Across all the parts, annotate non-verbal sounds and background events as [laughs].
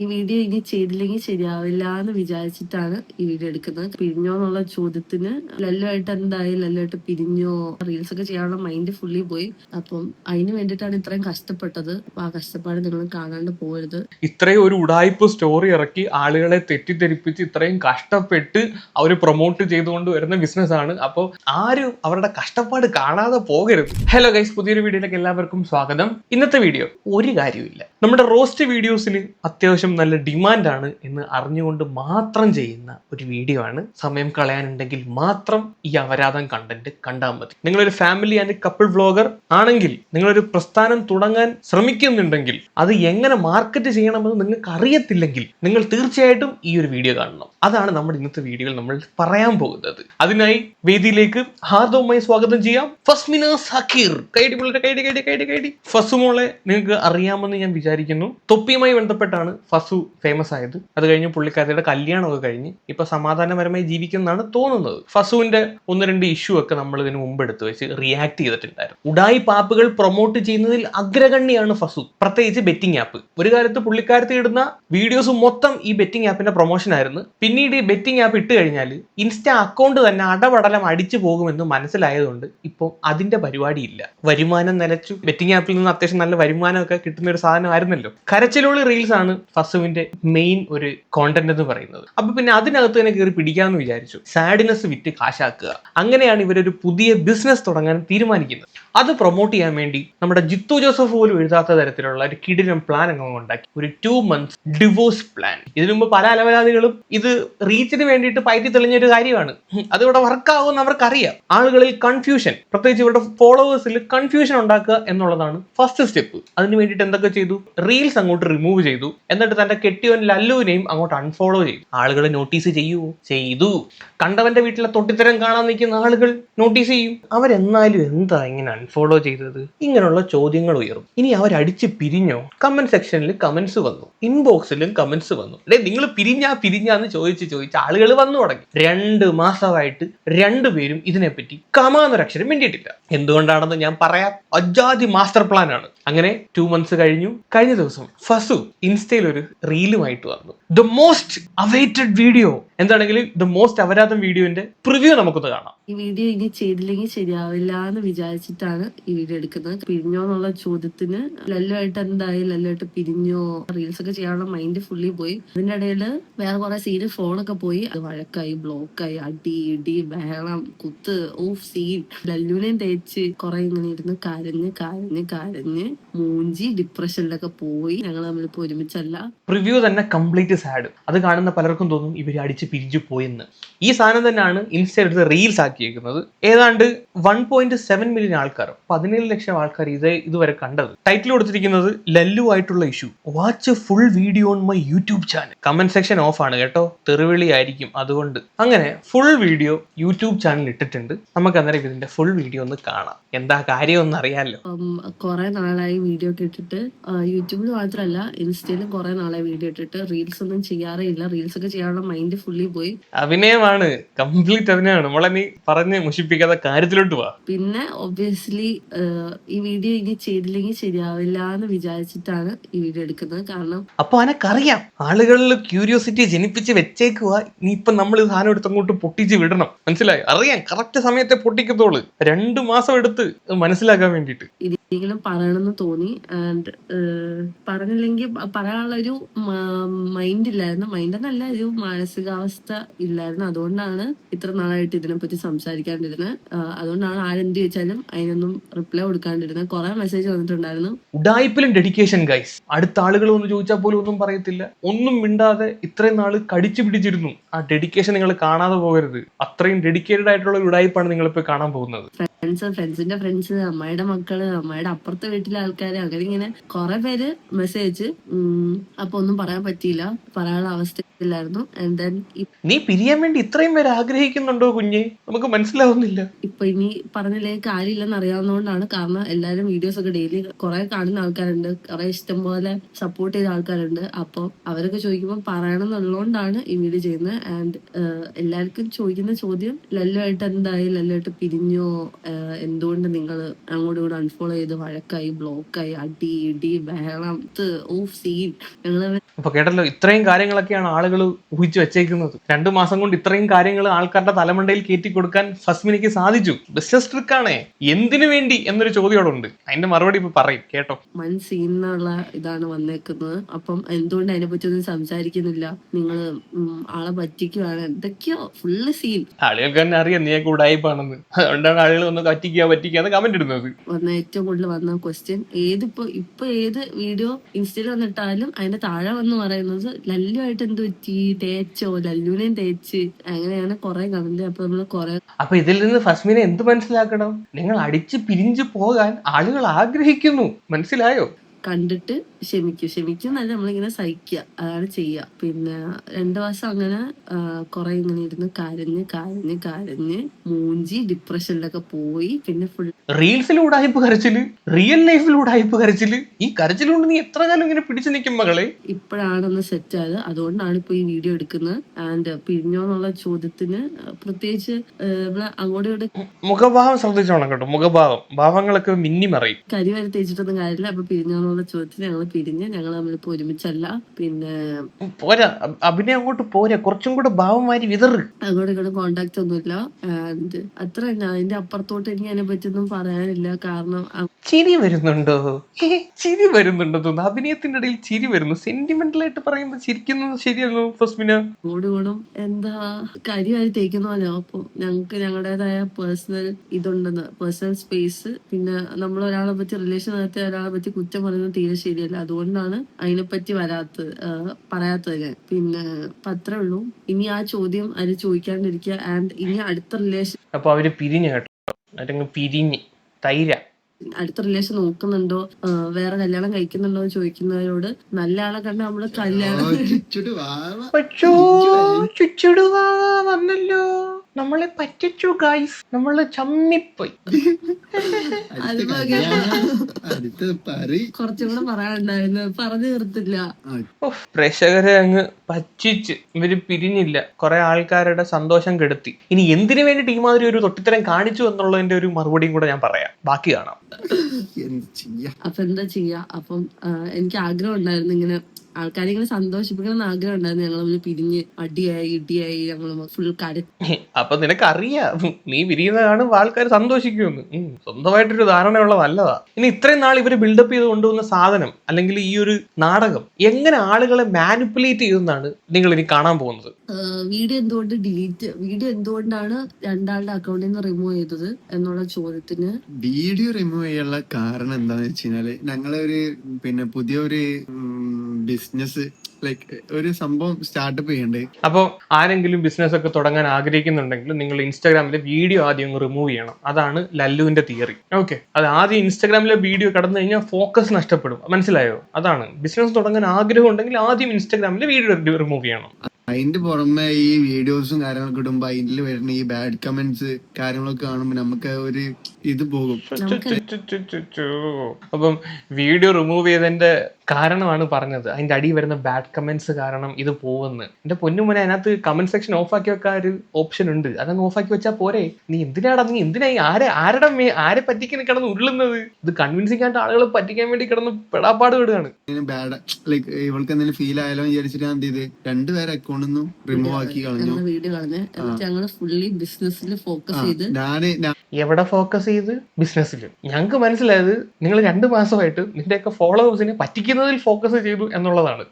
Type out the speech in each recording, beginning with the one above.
ഈ വീഡിയോ ഇനി ചെയ്തില്ലെങ്കിൽ ശരിയാവില്ല എന്ന് വിചാരിച്ചിട്ടാണ് ഈ വീഡിയോ എടുക്കുന്നത്. പിരിഞ്ഞോ എന്നുള്ള ചോദ്യത്തിന് ലല്ലുമായിട്ട് എന്തായി? ലല്ലുമായിട്ട് പിരിഞ്ഞോ? റീൽസ് ഒക്കെ ചെയ്യാനുള്ള മൈൻഡ് ഫുള്ളി പോയി. അപ്പം അതിന് വേണ്ടിയിട്ടാണ് ഇത്രയും കഷ്ടപ്പെട്ടത്. ആ കഷ്ടപ്പാട് നിങ്ങൾ കാണാണ്ട് പോകരുത്. ഇത്രയും ഒരു ഉടായ്പ സ്റ്റോറി ഇറക്കി ആളുകളെ തെറ്റിദ്ധരിപ്പിച്ച് ഇത്രയും കഷ്ടപ്പെട്ട് അവർ പ്രൊമോട്ട് ചെയ്തുകൊണ്ട് വരുന്ന ബിസിനസ് ആണ്. അപ്പോൾ ആരും അവരുടെ കഷ്ടപ്പാട് കാണാതെ പോകരുത്. ഹലോ ഗൈസ് പുതിയൊരു വീഡിയോയിലേക്ക് എല്ലാവർക്കും സ്വാഗതം. ഇന്നത്തെ വീഡിയോ ഒരു കാര്യമില്ല നമ്മുടെ റോസ്റ്റ് വീഡിയോസിൽ അത്യാവശ്യം നല്ല ഡിമാൻഡാണ് എന്ന് അറിഞ്ഞുകൊണ്ട് മാത്രം ചെയ്യുന്ന ഒരു വീഡിയോ ആണ്. സമയം കളയാനുണ്ടെങ്കിൽ മാത്രം ഈ അപരാധം കണ്ടന്റ് കണ്ടാൽ മതി. നിങ്ങളൊരു ഫാമിലി ആൻഡ് കപ്പിൾ വ്ളോഗർ ആണെങ്കിൽ നിങ്ങളൊരു പ്രസ്ഥാനം തുടങ്ങാൻ ശ്രമിക്കുന്നുണ്ടെങ്കിൽ അത് എങ്ങനെ മാർക്കറ്റ് ചെയ്യണമെന്ന് നിങ്ങൾക്ക് അറിയത്തില്ലെങ്കിൽ നിങ്ങൾ തീർച്ചയായിട്ടും ഈ ഒരു വീഡിയോ കാണണം. അതാണ് നമ്മുടെ ഇന്നത്തെ വീഡിയോയിൽ നമ്മൾ പറയാൻ പോകുന്നത്. അതിനായി വേദിയിലേക്ക് ഹാർദവുമായി സ്വാഗതം ചെയ്യാം. ഫസ്മിന സഖീർ കൈടി കൈടി കൈടി കൈടി കൈടി ഫസുമോളെ നിങ്ങൾക്ക് അറിയാമെന്ന് ഞാൻ വിചാരിക്കുന്നു. തൊപ്പിയുമായി ബന്ധപ്പെട്ടാണ് ഫസു ഫേമസ് ആയത്. അത് കഴിഞ്ഞ് പുള്ളിക്കാരിയുടെ കല്യാണമൊക്കെ കഴിഞ്ഞ് ഇപ്പൊ സമാധാനപരമായി ജീവിക്കുന്നതാണ് തോന്നുന്നത്. ഫസുവിന്റെ ഒന്ന് രണ്ട് ഇഷ്യൂ ഒക്കെ നമ്മൾ ഇതിന് മുമ്പ് എടുത്ത് വെച്ച് റിയാക്ട് ചെയ്തിട്ടുണ്ടായിരുന്നു. ഉഡായി പാപ്പുകൾ പ്രൊമോട്ട് ചെയ്യുന്നതിൽ അഗ്രഗണ്യാണ് ഫസു. പ്രത്യേകിച്ച് ബെറ്റിംഗ് ആപ്പ് ഒരു കാലത്ത് പുള്ളിക്കാരത്തി ഇടുന്ന വീഡിയോസ് മൊത്തം ഈ ബെറ്റിംഗ് ആപ്പിന്റെ പ്രൊമോഷൻ ആയിരുന്നു. പിന്നീട് ഈ ബെറ്റിംഗ് ആപ്പ് ഇട്ട് കഴിഞ്ഞാൽ ഇൻസ്റ്റ അക്കൗണ്ട് തന്നെ അടപടലം അടിച്ചു പോകുമെന്ന് മനസ്സിലായതുകൊണ്ട് ഇപ്പോൾ അതിന്റെ പരിപാടിയില്ല. വരുമാനം നിലച്ചു ബെറ്റിംഗ് ആപ്പിൽ നിന്ന് അത്യാവശ്യം നല്ല വരുമാനമൊക്കെ കിട്ടുന്ന ഒരു സാധനമായിരുന്നല്ലോ. കരച്ചിലുള്ള റീൽസ് ആണ് ഫസുവിന്റെ മെയിൻ ഒരു കോണ്ടന്റ് എന്ന് പറയുന്നത്. അപ്പൊ പിന്നെ അതിനകത്ത് തന്നെ കയറി പിടിക്കാമെന്ന് വിചാരിച്ചു. സാഡിനെസ് വിറ്റ് കാശാക്കുക. അങ്ങനെയാണ് ഇവരൊരു പുതിയ ബിസിനസ് തുടങ്ങാൻ തീരുമാനിക്കുന്നത്. അത് പ്രൊമോട്ട് ചെയ്യാൻ വേണ്ടി നമ്മുടെ ജിത്തു ജോസഫ് പോലും എഴുതാത്ത തരത്തിലുള്ള ഒരു കിടിലം പ്ലാൻ അങ്ങ് ഉണ്ടാക്കി. ഒരു ടു മന്ത്സ് ഡിവോഴ്സ് പ്ലാൻ ഇതിനു മുമ്പ് പല അലവലാദികളും ഇത് റീച്ചിന് വേണ്ടിയിട്ട് പയറ്റി തെളിഞ്ഞ ഒരു കാര്യമാണ്. അതിവിടെ വർക്കാകുമെന്ന് അവർക്കറിയാം. ആളുകളിൽ കൺഫ്യൂഷൻ പ്രത്യേകിച്ച് ഇവരുടെ ഫോളോവേഴ്സിൽ കൺഫ്യൂഷൻ ഉണ്ടാക്കുക എന്നുള്ളതാണ് ഫസ്റ്റ് സ്റ്റെപ്പ് അതിന് വേണ്ടിയിട്ട് എന്തൊക്കെ ചെയ്തു? റീൽസ് അങ്ങോട്ട് റിമൂവ് ചെയ്തു. എന്നിട്ട് തന്റെ കെട്ടിയവൻ ലല്ലുവിനെയും അങ്ങോട്ട് അൺഫോളോ ചെയ്യും. ആളുകൾ നോട്ടീസ് ചെയ്യുവോ ചെയ്തു. കണ്ടവന്റെ വീട്ടിലെ തൊട്ടിത്തരം കാണാൻ നിൽക്കുന്ന ആളുകൾ നോട്ടീസ് ചെയ്യും. അവരെന്നാലും എന്താ ഇങ്ങനെ അൺഫോളോ ചെയ്തത്? ഇങ്ങനെയുള്ള ചോദ്യങ്ങൾ ഉയരും ഇനി അവരടിച്ച് പിരിഞ്ഞോ? കമന്റ് സെക്ഷനിൽ കമന്റ്സ് വന്നു. ഇൻബോക്സിലും കമന്റ്സ് വന്നു. അല്ലെ നിങ്ങൾ പിരിഞ്ഞാ പിരിഞ്ഞാന്ന് ചോദിച്ച് ചോദിച്ച് ആളുകൾ വന്നു തുടങ്ങി. രണ്ട് മാസമായിട്ട് രണ്ടുപേരും ഇതിനെപ്പറ്റി കമാന്നൊരക്ഷരം വേണ്ടിയിട്ടില്ല എന്തുകൊണ്ടാണെന്ന് ഞാൻ പറയാം. അജാതി മാസ്റ്റർ പ്ലാൻ ആണ്. അങ്ങനെ ടു മന്ത്സ് കഴിഞ്ഞു. കഴിഞ്ഞ ദിവസം ഫസു ഇൻസ്റ്റയിൽ ഒരു റീലുമായിട്ട് വന്നു. ദ മോസ്റ്റ് അവൈറ്റഡ് വീഡിയോ എന്താണെങ്കിൽ ദ മോസ്റ്റ് അവരാധം വീഡിയോന്റെ പ്രിവ്യൂ നമുക്കൊന്ന് കാണാം. ഈ വീഡിയോ ഇനി ചെയ്തില്ലെങ്കിൽ ശരിയാവില്ല എന്ന് വിചാരിച്ചിട്ടാണ് ഈ വീഡിയോ എടുക്കുന്നത്. പിരിഞ്ഞോ എന്നുള്ള ചോദ്യത്തിന് ലല്ലുമായിട്ട് എന്തായി? ലല്ലുമായിട്ട് പിരിഞ്ഞോ? റീൽസ് ഒക്കെ ചെയ്യാനുള്ള മൈൻഡ് ഫുള്ളി പോയി. അതിന്റെ ഇടയിൽ വേറെ കുറെ സീന് ഫോണൊക്കെ പോയി. അത് വഴക്കായി ബ്ലോക്കായി അടി ഇടി ബഹളം കുത്ത് ഓഫ് സീൻ ലല്ലുവിനെയും തേച്ച് കുറെ ഇങ്ങനെ ഇരുന്ന് കരഞ്ഞ് കരഞ്ഞ് കരഞ്ഞ് മൂഞ്ചി ഡിപ്രഷനിലൊക്കെ പോയി. ഞങ്ങൾ തമ്മിൽ ഇപ്പൊ ഒരുമിച്ചല്ല. പ്രിവ്യൂ തന്നെ കംപ്ലീറ്റ് സാഡ് അത് കാണുന്ന പലർക്കും തോന്നും ഇവർ അടിച്ച് പിരിഞ്ഞു പോയെന്ന്. ഈ സാധനം തന്നെയാണ് ഇൻസ്റ്റ എടുത്ത് റീൽസ് ആക്കിയേക്കുന്നത്. ഏതാണ്ട് വൺ പോയിന്റ് സെവൻ മില്യൺ ആൾക്കാർ പതിനേഴ് ലക്ഷം ആൾക്കാർ ഇത് ഇതുവരെ കണ്ടത്. ടൈറ്റിൽ കൊടുത്തിരിക്കുന്നത് ലല്ലു ആയിട്ടുള്ള issue. Watch full video on my YouTube channel comment section off ആണ് കേട്ടോ. തെറിവിളി ആയിരിക്കും അതുകൊണ്ട്. അങ്ങനെ ഫുൾ വീഡിയോ യൂട്യൂബ് ചാനൽ ഇട്ടിട്ടുണ്ട്. നമുക്ക് അന്നേരം ഇതിന്റെ ഫുൾ വീഡിയോ ഒന്ന് കാണാം. എന്താ കാര്യം ഒന്ന് അറിയാലോ കുറെ നാളായി വീഡിയോ ഒക്കെ ഇട്ടിട്ട് യൂട്യൂബിൽ മാത്രമല്ല ഇൻസ്റ്റയിലും കുറെ നാളായി വീഡിയോ ഇട്ടിട്ട് റീൽസ് ഒന്നും ചെയ്യാറേ ഇല്ല. റീൽസ് ഒക്കെ ചെയ്യാനുള്ള മൈൻഡ് ഫുള്ളി പോയി. അഭിനയമാണ്. കംപ്ലീറ്റ് അഭിനയമാണ്. മോളെ നീ പറഞ്ഞ് മുഷിപ്പിക്കാതെ കാര്യത്തിലോട്ട് പോവാ പിന്നെ ഒബ്വിയസ്ലി ഈ വീഡിയോ ഇനി ചെയ്തില്ലെങ്കിൽ ശരിയാവില്ല എന്ന് വിചാരിച്ചിട്ടാണ് ഈ വീഡിയോ എടുക്കുന്നത്. കാരണം അപ്പൊ അനക്കറിയാം. ആളുകളിൽ ക്യൂരിയോസിറ്റി ജനിപ്പിച്ച് വെച്ചേക്കുക. നീ ഇപ്പൊ നമ്മൾ ഈ സാധനം എടുത്ത് അങ്ങോട്ട് പൊട്ടിച്ച് വിടണം. മനസ്സിലായി? അറിയാം. കറക്റ്റ് സമയത്തെ പൊട്ടിക്കത്തോൾ. രണ്ടു മാസം എടുത്ത് മനസ്സിലാക്കാൻ വേണ്ടിട്ട് ഇനിയെങ്കിലും പറയണമെന്ന് തോന്നി. ആൻഡ് പറഞ്ഞില്ലെങ്കിൽ പറയാനുള്ള ഒരു മൈൻഡ് ഇല്ലായിരുന്നു. മൈൻഡ് എന്നല്ല ഒരു മാനസികാവസ്ഥ ഇല്ലായിരുന്നു. അതുകൊണ്ടാണ് ഇത്ര നാളായിട്ട് ഇതിനെപ്പറ്റി സംസാരിക്കാണ്ടിരുന്നത് അതുകൊണ്ടാണ് ആരെന്ത് ചോദിച്ചാലും അതിനൊന്നും റിപ്ലൈ കൊടുക്കാണ്ടിരുന്നത് കുറെ മെസ്സേജ് വന്നിട്ടുണ്ടായിരുന്നു. ഉടായ്പിലും ഡെഡിക്കേഷൻ ഗൈസ് അടുത്ത ആളുകൾ ഒന്ന് ചോദിച്ചാൽ പോലും ഒന്നും പറയത്തില്ല. ഒന്നും മിണ്ടാതെ ഇത്രയും നാൾ കടിച്ചു പിടിച്ചിരുന്നു. ആ ഡെഡിക്കേഷൻ നിങ്ങൾ കാണാതെ പോകരുത്. അത്രയും ഡെഡിക്കേറ്റഡ് ആയിട്ടുള്ള ഒരു നിങ്ങൾ നിങ്ങളിപ്പോ കാണാൻ പോകുന്നത്. ഫ്രണ്ട്സ് ഫ്രണ്ട്സിന്റെ ഫ്രണ്ട്സ് അമ്മയുടെ മക്കൾ അമ്മയുടെ അപ്പുറത്തെ വീട്ടിലെ ആൾക്കാര് അങ്ങനെ ഇങ്ങനെ കുറെ പേര് മെസ്സേജ് അപ്പൊ ഒന്നും പറയാൻ പറ്റിയില്ല. പറയാനുള്ള അവസ്ഥയിലായിരുന്നു ആൻഡ് ദെൻ നീ പിരിയാൻ വേണ്ടി ഇത്രയും പേര് ആഗ്രഹിക്കുന്നുണ്ടോ കുഞ്ഞെ? നമുക്ക് മനസ്സിലാവുന്നില്ല. ഇപ്പൊ ഇനി പറഞ്ഞില്ലേ കാര്യമില്ലെന്ന് അറിയാവുന്നതുകൊണ്ടാണ്. കാരണം എല്ലാരും വീഡിയോസ് ഒക്കെ ഡെയിലി കുറെ കാണുന്ന ആൾക്കാരുണ്ട്. കുറെ ഇഷ്ടം പോലെ സപ്പോർട്ട് ചെയ്ത ആൾക്കാരുണ്ട്. അപ്പൊ അവരൊക്കെ ചോദിക്കുമ്പോൾ പറയണം എന്നുള്ളതുകൊണ്ടാണ് ഈ വീഡിയോ ചെയ്യുന്നത്. ആൻഡ് എല്ലാവർക്കും ചോദിക്കുന്ന ചോദ്യം ലല്ലുമായിട്ട് എന്തായി? ലല്ലുമായിട്ട് പിരിഞ്ഞോ? എന്തുകൊണ്ട് നിങ്ങൾ അങ്ങോട്ടും ഇങ്ങോട്ടും അൺഫോളോ ചെയ്ത് വഴക്കായി ബ്ലോക്കായി അടി ഇടി ബഹളം ഓഫ് സീൻ അപ്പൊ കേട്ടല്ലോ ഇത്രയും കാര്യങ്ങളൊക്കെയാണ് ആളുകൾ ഊഹിച്ചു വെച്ചേക്കുന്നത്. രണ്ടു മാസം കൊണ്ട് ഇത്രയും കാര്യങ്ങൾ ആൾക്കാരുടെ തലമണ്ടയിൽ കയറ്റി കൊടുക്കാൻ ഫസ്മിനിക്ക് സാധിച്ചു. ബിസിനസ് ട്രിക്കാണേ എന്തിനു വേണ്ടി എന്നൊരു ചോദ്യം അവിടെ ഉണ്ട് അതിന്റെ മറുപടി ഇപ്പൊ പറയും കേട്ടോ. വൻ സീനുള്ള ഇതാണ് വന്നേക്കുന്നത്. അപ്പം എന്തുകൊണ്ട് അതിനെ പറ്റി ഒന്നും സംസാരിക്കുന്നില്ല നിങ്ങൾ ആളെ പറ്റിക്കുവാണ്. എന്തൊക്കെയോ ഫുള്ള് സീൻ ആളുകൾക്ക് തന്നെ അറിയാം നീ കൂടായ്പാണെന്ന് അതുകൊണ്ടാണ് ആളുകൾ ഒന്ന് പറ്റിക്കുക എന്ന് കമന്റ് ഇടുന്നത്. വന്ന ഏറ്റവും കൂടുതൽ വന്ന ക്വസ്റ്റ്യൻ ഏതിപ്പോ ഇപ്പൊ ഏത് വീഡിയോ ഇൻസ്റ്റയിൽ വന്നിട്ടാലും അതിന്റെ താഴെ വന്ന് പറയുന്നത് ലല്ലുവായിട്ട് എന്ത് പറ്റി? തേച്ചോ? ലല്ലുവിനെയും തേച്ച്. അങ്ങനെയാണ് കുറെ കമന്റ് അപ്പൊ നമ്മൾ കുറെ അപ്പൊ ഇതിൽ നിന്ന് ഫസ്മിനെ എന്ത് മനസ്സിലാക്കണം? നിങ്ങൾ അടിച്ച് പിരിഞ്ഞു പോകാൻ ആളുകൾ ആഗ്രഹിക്കുന്നു. മനസ്സിലായോ? കണ്ടിട്ട് ക്ഷമിക്കും ക്ഷമിക്കും എന്നല്ല നമ്മളിങ്ങനെ സഹിക്കുക അതാണ് ചെയ്യുക. പിന്നെ രണ്ടു മാസം അങ്ങനെ കുറെ ഇങ്ങനെ ഇരുന്ന് കരഞ്ഞ് കരഞ്ഞ് കരഞ്ഞ് മൂഞ്ചി ഡിപ്രഷനിലൊക്കെ പോയി പിന്നെ ഫുൾ റീൽസിലൂടെ കരച്ചിൽ റിയൽ ലൈഫിലൂടെ കരച്ചിൽ. ഈ കരച്ചിലുകൊണ്ട് നീ എത്ര കാലം ഇങ്ങനെ പിടിച്ചു നിൽക്കും മകളെ? ഇപ്പോഴാണൊന്ന് സെറ്റ് ആയത്. അതുകൊണ്ടാണ് ഇപ്പൊ ഈ വീഡിയോ എടുക്കുന്നത്. ആൻഡ് പിരിഞ്ഞോ എന്നുള്ള ചോദ്യത്തിന് പ്രത്യേകിച്ച് അങ്ങോട്ടും മുഖഭാവം ശ്രദ്ധിച്ചോണം കേട്ടോ മുഖഭാവം. ഭാവങ്ങളൊക്കെ മിന്നി മറിയും. കരി വരെ തേച്ചിട്ടൊന്നും കാര്യമില്ല. അപ്പൊ പിരിഞ്ഞോ എന്നുള്ള ചോദ്യത്തിന് ഞങ്ങൾ പിരിഞ്ഞ് ഞങ്ങൾ നമ്മളിപ്പോ ഒരുമിച്ചല്ല. പിന്നെ പോരാ. അഭിനയം അങ്ങോട്ട് പോരാ. കുറച്ചും കൂടെ ഭാവമാരി വിതറ്. അങ്ങോട്ടും ഇങ്ങോട്ടും കോണ്ടാക്ട് ഒന്നുമില്ല. ആൻഡ് അത്ര തന്നെ. അതിന്റെ അപ്പുറത്തോട്ട് എനിക്ക് അതിനെ പറ്റിയൊന്നും പറയാനില്ല. കാരണം ചിരി വരുന്നുണ്ടോ? [laughs] ചിരി വരുന്നുണ്ടോ തോന്നുന്നു. അഭിനയത്തിന്റെ ഇടയിൽ ചിരി വരുന്നു. സെന്റിമെന്റൽ ആയിട്ട് പറയുമ്പോൾ ചിരിക്കുന്നത് ശരിയാണോ ഫസ്മിന? ഇങ്ങോട്ടും എന്താ കാര്യമായി തേക്കുന്ന പോലെ അപ്പൊ ഞങ്ങൾക്ക് ഞങ്ങളുടേതായ പേഴ്സണൽ ഇതുണ്ടെന്ന്. പേഴ്സണൽ സ്പേസ് പിന്നെ നമ്മൾ ഒരാളെ പറ്റി റിലേഷൻ നടത്തിയ ഒരാളെ പറ്റി കുറ്റം പറയുന്നത് തീരെ ശരിയല്ല. അതുകൊണ്ടാണ് അതിനെപ്പറ്റി വരാത്തത് പറയാത്തത്. ഞാൻ പിന്നെ പത്രേ അത്രേ ഉള്ളൂ. ഇനി ആ ചോദ്യം അത് ചോദിക്കാണ്ടിരിക്കുക. ആൻഡ് ഇനി അടുത്ത റിലേഷൻ അപ്പൊ അവർ പിരിഞ്ഞു കേട്ടോ. പിരിഞ്ഞ് തൈര. അടുത്ത റിലേഷൻ നോക്കുന്നുണ്ടോ? വേറെ കല്യാണം കഴിക്കുന്നുണ്ടോ എന്ന് ചോദിക്കുന്നവരോട് നല്ല ആളെ കണ്ട് നമ്മൾ കല്യാണം വന്നല്ലോ. നമ്മളെ പറ്റിച്ചു ഗൈസ് നമ്മൾ ചമ്മിപ്പോയി. അടുത്ത അതിപ്പോ കല്യാണം അടുത്ത പറി കുറച്ചും പറയാനുണ്ടായിരുന്നു. പറഞ്ഞു തീർത്തില്ല. പ്രേക്ഷകരെ അങ്ങ് പച്ചിച്ച് ഇവർ പിരിഞ്ഞില്ല. കുറെ ആൾക്കാരുടെ സന്തോഷം കെടുത്തി. ഇനി എന്തിനു വേണ്ടി ടീമാതിരി ഒരു തൊട്ടിത്തരം കാണിച്ചു എന്നുള്ളതിന്റെ ഒരു മറുപടിയും കൂടെ ഞാൻ പറയാം. ബാക്കി കാണാം. എന്ത് ചെയ്യാ? അപ്പൊ എന്താ ചെയ്യാ? അപ്പം എനിക്ക് ആഗ്രഹം ഉണ്ടായിരുന്നു ഇങ്ങനെ ആൾക്കാരെ ഇങ്ങനെ സന്തോഷിപ്പിക്കണം എന്ന് ആഗ്രഹം ഉണ്ടായിരുന്നു. ഞങ്ങൾ ഒരു പിരിഞ്ഞ് അടിയായി ഇടിയായി ഞങ്ങൾ ഫുൾ കര അപ്പൊ നിനക്കറിയാം നീ പിരിയുന്ന കാണുമ്പോൾ ആൾക്കാർ സന്തോഷിക്കുമെന്ന്. സ്വന്തമായിട്ടൊരു ധാരണയുള്ള നല്ലതാ. ഇനി ഇത്രയും നാൾ ഇവർ ബിൽഡപ്പ് ചെയ്ത് കൊണ്ടുവന്ന സാധനം അല്ലെങ്കിൽ ഈ ഒരു നാടകം എങ്ങനെ ആളുകളെ മാനിപ്പുലേറ്റ് ചെയ്തെന്നാണ് നിങ്ങൾ ഇനി കാണാൻ പോകുന്നത്? വീഡിയോ എന്തുകൊണ്ട് ഡിലീറ്റ് വീഡിയോ എന്തുകൊണ്ടാണ് രണ്ടാളുടെ അക്കൗണ്ടിൽ നിന്ന് റിമൂവ് ചെയ്തത് എന്നുള്ള ചോദ്യത്തിന്? വീഡിയോ റിമൂവ് ചെയ്യാനുള്ള കാരണം എന്താണെന്ന് വെച്ച് കഴിഞ്ഞാൽ ഞങ്ങളെ ഒരു പിന്നെ പുതിയൊരു ബിസിനസ് ലൈക് ഒരു സംഭവം സ്റ്റാർട്ടപ്പ് ചെയ്യണ്ടേ? അപ്പോൾ ആരെങ്കിലും ബിസിനസ് ഒക്കെ തുടങ്ങാൻ ആഗ്രഹിക്കുന്നുണ്ടെങ്കിൽ നിങ്ങൾ ഇൻസ്റ്റാഗ്രാമിലെ വീഡിയോ ആദ്യം റിമൂവ് ചെയ്യണം. അതാണ് ലല്ലുവിന്റെ തിയറി ഓക്കെ അത് ആദ്യം ഇൻസ്റ്റാഗ്രാമിലെ വീഡിയോ കടന്നു കഴിഞ്ഞാൽ ഫോക്കസ് നഷ്ടപ്പെടും. മനസ്സിലായോ? അതാണ്. ബിസിനസ് തുടങ്ങാൻ ആഗ്രഹം ഉണ്ടെങ്കിൽ ആദ്യം ഇൻസ്റ്റാഗ്രാമിലെ വീഡിയോ റിമൂവ് ചെയ്യണം. അതിന്റെ പുറമെ ഈ വീഡിയോസും കാര്യങ്ങളൊക്കെ ഇടുമ്പോ അതിൽ വരുന്ന ഈ ബാഡ് കമന്റ്സ് കാര്യങ്ങളൊക്കെ കാണുമ്പോ നമുക്ക് ഒരു ഇത് പോകും. അപ്പം വീഡിയോ റിമൂവ് ചെയ്തതിന്റെ കാരണമാണ് പറഞ്ഞത്. അതിന്റെ അടി വരുന്ന ബാഡ് കമന്റ്സ് കാരണം ഇത് പോവെന്ന്. എന്റെ പൊന്നുമോനെ അതിനകത്ത് കമന്റ് സെക്ഷൻ ഓഫ് ആക്കി വെക്കാൻ ഒരു ഓപ്ഷൻ ഉണ്ട്. അതങ്ങ് ഓഫ് ആക്കി വെച്ചാൽ പോരെ. നീ എന്തിനാടാ നീ എന്തിനാ ആരെ ആരുടെ മേ ആരെ പറ്റിക്കാൻ കിടന്ന് ഉരുളുന്നത്? ഇത് കൺവിൻസ് ആയിട്ട് ആളുകൾ പറ്റിക്കാൻ വേണ്ടി കിടന്ന് പെടാപ്പാട് വിടുകയാണ് ബാഡ് ലൈക്ക് ഇവൾക്ക് എന്തെങ്കിലും ഫീൽ ആയാലോ എന്ന് വിചാരിച്ചിട്ട് ഞാൻ എന്ത് ചെയ്ത്? രണ്ടുപേരെ അക്കൗണ്ടിൽ നിന്നും റിമൂവ് ആക്കി കളഞ്ഞു. വീട് കളഞ്ഞ്. ഞങ്ങൾ ഞങ്ങൾ ഫുള്ളി ബിസിനസ്സിൽ ഫോക്കസ് ചെയ്ത് ഞാൻ ഞാൻ എവിടെ ഫോക്കസ് ചെയ്ത്? ബിസിനസ്സിൽ ഞങ്ങൾക്ക് മനസ്സിലായത് നിങ്ങൾ രണ്ട് മാസമായിട്ട് നിന്റെയൊക്കെ ഫോളോവേഴ്സിനെ പറ്റിക്കുന്നതിൽ ഫോക്കസ് ചെയ്തു എന്നുള്ളതാണ്.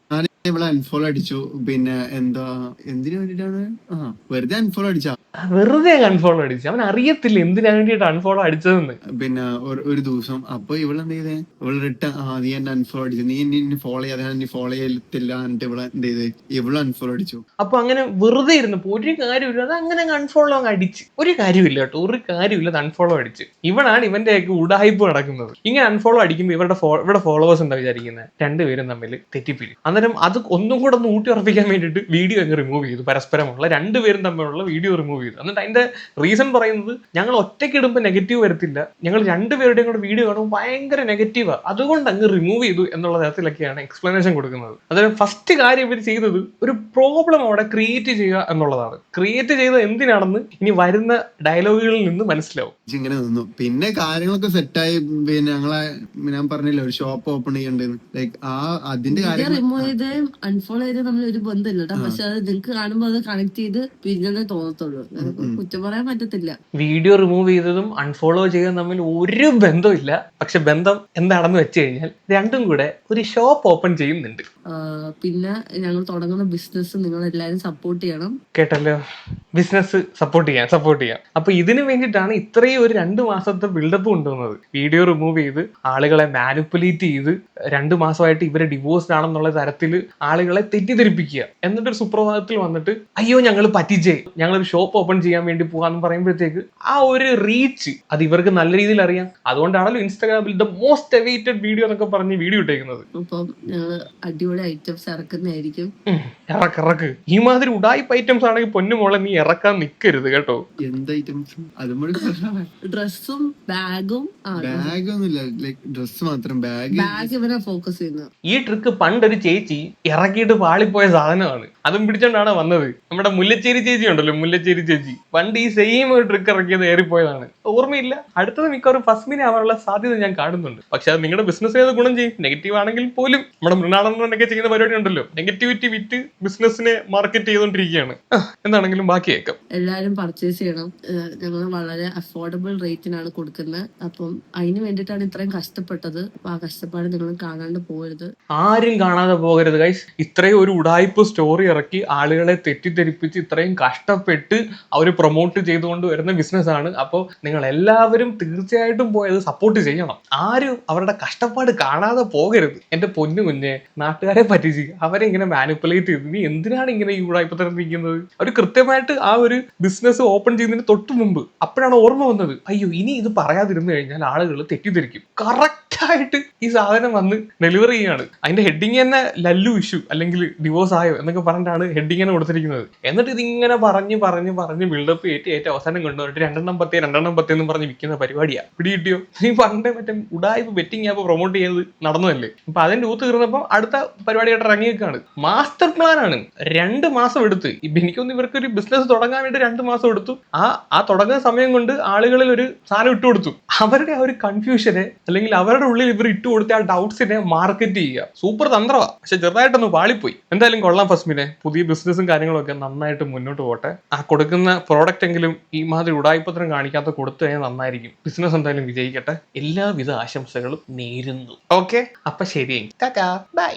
ഇവിടെ അൺഫോളോ അടിച്ചു. പിന്നെ എന്താ എന്തിനു വേണ്ടിട്ടാണ് ആ വെറുതെ അൺഫോളോ അടിച്ച? വെറുതെ അൺഫോളോ അടിച്ചു. അവൻ അറിയത്തില്ല എന്തിനാ വേണ്ടിട്ട് അൺഫോളോ അടിച്ചതെന്ന്. പിന്നെ ഒരു- ദിവസം അപ്പൊ ഇവൾ എന്ത് ചെയ്തേ? ഇവൾ റിട്ടേൺ ആ നീ എന്നെ അൺഫോളോ അടിച്ചു. നീ എന്നെ ഫോളോ ചെയ്യാതെ ഞാൻ ഫോളോ ചെയ്യത്തില്ല എന്നിട്ട് ഇവളെ എന്ത് ചെയ്തേ? ഇവൾ അൺഫോളോ അടിച്ചു. അപ്പൊ അങ്ങനെ വെറുതെ ഇരുന്നു ഒരു കാര്യമില്ല. അത് അങ്ങനെ അൺഫോളോ അങ്ങ് അടിച്ച്. ഒരു കാര്യമില്ല കേട്ടോ. ഒരു കാര്യമില്ല അത് അൺഫോളോ അടിച്ച്. ഇവനാണ് ഇവന്റെ ഒക്കെ ഉടായ്പ നടക്കുന്നത്. ഇങ്ങനെ അൺഫോളോ അടിക്കുമ്പോൾ ഇവരുടെ ഇവിടെ ഫോളോവേഴ്സ് എന്താ വിചാരിക്കുന്നത് രണ്ടുപേരും തമ്മിൽ തെറ്റിപ്പിരി. അന്നേരം അത് അത് ഒന്നും കൂടെ ഒന്ന് ഊട്ടി ഉറപ്പിക്കാൻ വേണ്ടിയിട്ട് വീഡിയോ അങ്ങ് റിമൂവ് ചെയ്തു പരസ്പരമുള്ള രണ്ടുപേരും തമ്മിലുള്ള വീഡിയോ റിമൂവ് ചെയ്തു. എന്നിട്ട് അതിന്റെ റീസൺ പറയുന്നത് ഞങ്ങൾ ഒറ്റയ്ക്ക് ഇടുമ്പോൾ നെഗറ്റീവ് വരത്തില്ല. ഞങ്ങൾ രണ്ടുപേരുടെയും കൂടെ വീഡിയോ കാണുമ്പോൾ ഭയങ്കര നെഗറ്റീവാണ് അതുകൊണ്ട് അങ്ങ് റിമൂവ് ചെയ്തു എന്നുള്ള തരത്തിലൊക്കെയാണ് എക്സ്പ്ലനേഷൻ കൊടുക്കുന്നത്. അതായത് ഫസ്റ്റ് കാര്യം ഇവർ ചെയ്തത് ഒരു പ്രോബ്ലം അവിടെ ക്രിയേറ്റ് ചെയ്യുക എന്നുള്ളതാണ്. ക്രിയേറ്റ് ചെയ്തത് എന്തിനാണെന്ന് ഇനി വരുന്ന ഡയലോഗുകളിൽ നിന്ന് മനസ്സിലാവും. ഇങ്ങനെ നിന്നു. പിന്നെ കാര്യങ്ങളൊക്കെ സെറ്റായി പിന്നെ ഞങ്ങളെ ഞാൻ പറഞ്ഞില്ല ഒരു ഷോപ്പ് ഓപ്പൺ ചെയ്യണ്ടെന്ന്. ലൈക്ക് ആ അതിന്റെ വീഡിയോ ചെയ്ത് അൺഫോളോ ചെയ്ത് നമ്മൾ ഒരു ബന്ധമില്ല കേട്ടോ. പക്ഷെ അത് നിങ്ങൾക്ക് കാണുമ്പോൾ അത് കണക്ട് ചെയ്ത് പിന്നെ തോന്നത്തുള്ളൂ. കുറ്റം പറയാൻ പറ്റത്തില്ല. വീഡിയോ റിമൂവ് ചെയ്തതും അൺഫോളോ ചെയ്തതും തമ്മിൽ ഒരു ബന്ധമില്ല പക്ഷെ ബന്ധം എന്താണെന്ന് വെച്ച് കഴിഞ്ഞാൽ രണ്ടും കൂടെ ഒരു ഷോപ്പ് ഓപ്പൺ ചെയ്യുന്നുണ്ട്. പിന്നെ ഞങ്ങൾ തുടങ്ങുന്ന ബിസിനസ് നിങ്ങൾ എല്ലാരും സപ്പോർട്ട് ചെയ്യണം. കേട്ടല്ലോ? ബിസിനസ് സപ്പോർട്ട് ചെയ്യാം സപ്പോർട്ട് ചെയ്യാം അപ്പൊ ഇതിനു വേണ്ടിയിട്ടാണ് ഇത്രയും ഒരു രണ്ട് മാസത്തെ ബിൽഡപ്പ് കൊണ്ടുവന്നത്. വീഡിയോ റിമൂവ് ചെയ്ത് ആളുകളെ മാനിപ്പുലേറ്റ് ചെയ്ത് രണ്ട് മാസമായിട്ട് ഇവരെ ഡിവോഴ്സ്ഡ് ആണെന്നുള്ള തരത്തിൽ ആളുകളെ തെറ്റിദ്ധരിപ്പിക്കുക. എന്നിട്ടൊരു സുപ്രഭാതത്തിൽ വന്നിട്ട് അയ്യോ ഞങ്ങൾ പറ്റിച്ചേ. ഞങ്ങൾ ഒരു ഷോപ്പ് ഓപ്പൺ ചെയ്യാൻ വേണ്ടി പോകാന്ന് പറയുമ്പോഴത്തേക്ക് ആ ഒരു റീച്ച് അത് ഇവർക്ക് നല്ല രീതിയിൽ അറിയാം. അതുകൊണ്ടാണല്ലോ ഇൻസ്റ്റാഗ്രാമിൽ ദ മോസ്റ്റ് എവേറ്റഡ് വീഡിയോ എന്നൊക്കെ പറഞ്ഞ് വീഡിയോ ഇട്ടേക്കുന്നത്. അടിപൊളി ഐറ്റംസ് ഇറക്കുന്നതായിരിക്കും. ഇറക്ക് ഇറക്ക്. ഈ മാതിരി ഉടായ്പ ഐറ്റംസ് ആണെങ്കിൽ പൊന്നു മോളെ നീ ഇറക്കാൻ നിക്കരുത് കേട്ടോ. എന്ത് ഐറ്റംസ് ഡ്രസ്സും ബാഗും ബാഗ് ഒന്നുമില്ല. ലൈക് ഡ്രസ് മാത്രം. ബാഗ് ബാഗ് ഇവരെ ഫോക്കസ് ചെയ്യുന്നത്. ഈ ട്രിക്ക് പണ്ടൊരു ചേച്ചി ഇറക്കിയിട്ട് പാളിപ്പോയ സാധനമാണ്. അതും പിടിച്ചോണ്ടാണ് വന്നത്. നമ്മുടെ മുല്ലച്ചേരി ചേച്ചി ഉണ്ടല്ലോ മുല്ലച്ചേരി ചേച്ചി. പണ്ട് ഈ സെയിം ഒരു ട്രിക്ക് ഇറക്കിയത് ഏറിപ്പോയതാണ്. ഓർമ്മയില്ല. അടുത്തത് മിക്കവാറും ഫസ്റ്റ് ഫസ്മിനെ ആവാനുള്ള സാധ്യത ഞാൻ കാണുന്നുണ്ട്. പക്ഷെ അത് നിങ്ങളുടെ ബിസിനസ് ചെയ്ത് ഗുണം ചെയ്യും? നെഗറ്റീവ് ആണെങ്കിൽ പോലും നമ്മുടെ മൃണാനന്ദനൊക്കെ ചെയ്യുന്ന പരിപാടി ഉണ്ടല്ലോ. നെഗറ്റിവിറ്റി വിറ്റ് ബിസിനസിനെ മാർക്കറ്റ് ചെയ്തുകൊണ്ടിരിക്കുകയാണ് എന്താണെങ്കിലും ബാക്കി കേൾക്കാം. എല്ലാവരും പർച്ചേസ് ചെയ്യണം. ഞങ്ങൾ വളരെ അഫോർഡബിൾ റേറ്റിനാണ് കൊടുക്കുന്നത്. അപ്പം അതിന് വേണ്ടിയിട്ടാണ് ഇത്രയും കഷ്ടപ്പെട്ടത്. ആ കഷ്ടപ്പാട് നിങ്ങൾ കാണാണ്ട് പോകരുത്. ആരും കാണാതെ പോകരുത്. ഗൈസ് ഇത്രയും ഒരു ഉടായ്പ സ്റ്റോറി ഇറക്കി ആളുകളെ തെറ്റിദ്ധരിപ്പിച്ച് ഇത്രയും കഷ്ടപ്പെട്ട് അവർ പ്രൊമോട്ട് ചെയ്തുകൊണ്ട് വരുന്ന ബിസിനസ്സാണ് അപ്പോൾ നിങ്ങൾ എല്ലാവരും തീർച്ചയായിട്ടും പോയി അത് സപ്പോർട്ട് ചെയ്യണം. ആരും അവരുടെ കഷ്ടപ്പാട് കാണാതെ പോകരുത്. എന്റെ പൊന്നു കുഞ്ഞെ നാട്ടുകാരെ പറ്റിച്ച് അവരെ ഇങ്ങനെ മാനിപ്പുലേറ്റ് ചെയ്ത് നീ എന്തിനാണ് ഇങ്ങനെ ഈ ഉടായ്പത്തരം ഇരിക്കുന്നത് അവർ കൃത്യമായിട്ട് ആ ഒരു ബിസിനസ് ഓപ്പൺ ചെയ്യുന്നതിന് തൊട്ട് മുമ്പ് അപ്പോഴാണ് ഓർമ്മ വന്നത്. അയ്യോ ഇനി ഇത് പറയാതിരുന്നു കഴിഞ്ഞാൽ ആളുകൾ തെറ്റിദ്ധരിക്കും. കറക്റ്റ് ആയിട്ട് ഈ സാധനം വന്ന് ഡെലിവറി ചെയ്യാണ്. അതിന്റെ ഹെഡിങ് തന്നെ ലല്ലു ഇഷ്യൂ അല്ലെങ്കിൽ ഡിവോഴ്സ് ആയോ എന്നൊക്കെ പറഞ്ഞിട്ടാണ് ഹെഡിങ്ങനെ കൊടുത്തിരിക്കുന്നത്. എന്നിട്ട് ഇതിങ്ങനെ പറഞ്ഞ് പറഞ്ഞ് പറഞ്ഞ് ബിൽഡപ്പ് ഏറ്റ് ഏറ്റവും അവസാനം കൊണ്ടുവന്നിട്ട് രണ്ടെണ്ണം പത്തേ രണ്ടെണ്ണം പത്തേ എന്ന് പറഞ്ഞ് വിൽക്കുന്ന പരിപാടിയാണ് പിടി കിട്ടിയോ നീ പണ്ടേ മറ്റേ ഉടായ്പ ബെറ്റിംഗ് ആപ്പ് പ്രൊമോട്ട് ചെയ്യുന്നത് നടന്നതല്ലേ? അപ്പൊ അതിന്റെ ഊത്ത് തീർന്നപ്പോൾ അടുത്ത പരിപാടിയായിട്ട് ഇറങ്ങിയേക്കാണ്. മാസ്റ്റർ പ്ലാൻ ആണ്. രണ്ട് മാസം എടുത്ത്. എനിക്കൊന്ന് ഇവർക്ക് ഒരു ബിസിനസ് തുടങ്ങാൻ വേണ്ടി രണ്ട് മാസം എടുത്തു. ആ ആ തുടങ്ങുന്ന സമയം കൊണ്ട് ആളുകളിൽ ഒരു സാധനം ഇട്ട് കൊടുത്തു. അവരുടെ ആ ഒരു കൺഫ്യൂഷനെ അല്ലെങ്കിൽ അവരുടെ ഉള്ളിൽ ഇവർ ഇട്ട് കൊടുത്ത ആ ഡൗട്ട്സിനെ മാർക്കറ്റ് ചെയ്യുക. സൂപ്പർ തന്ത്രമാണ് പക്ഷെ ചെറുതായിട്ടൊന്ന് പാളിപ്പോയി എന്തായാലും കൊള്ളാം ഫസ്മിനെ. പുതിയ ബിസിനസ്സും കാര്യങ്ങളും ഒക്കെ നന്നായിട്ട് മുന്നോട്ട് പോട്ടെ ആ കൊടുക്കുന്ന പ്രോഡക്റ്റ് എങ്കിലും ഈ മാതിരി ഉടായ്പത്രം കാണിക്കാത്ത കൊടുത്തു കഴിഞ്ഞാൽ നന്നായിരിക്കും. ബിസിനസ് എന്തായാലും വിജയിക്കട്ടെ. എല്ലാവിധ ആശംസകളും നേരുന്നു. ഓക്കെ അപ്പൊ ശരി ബൈ.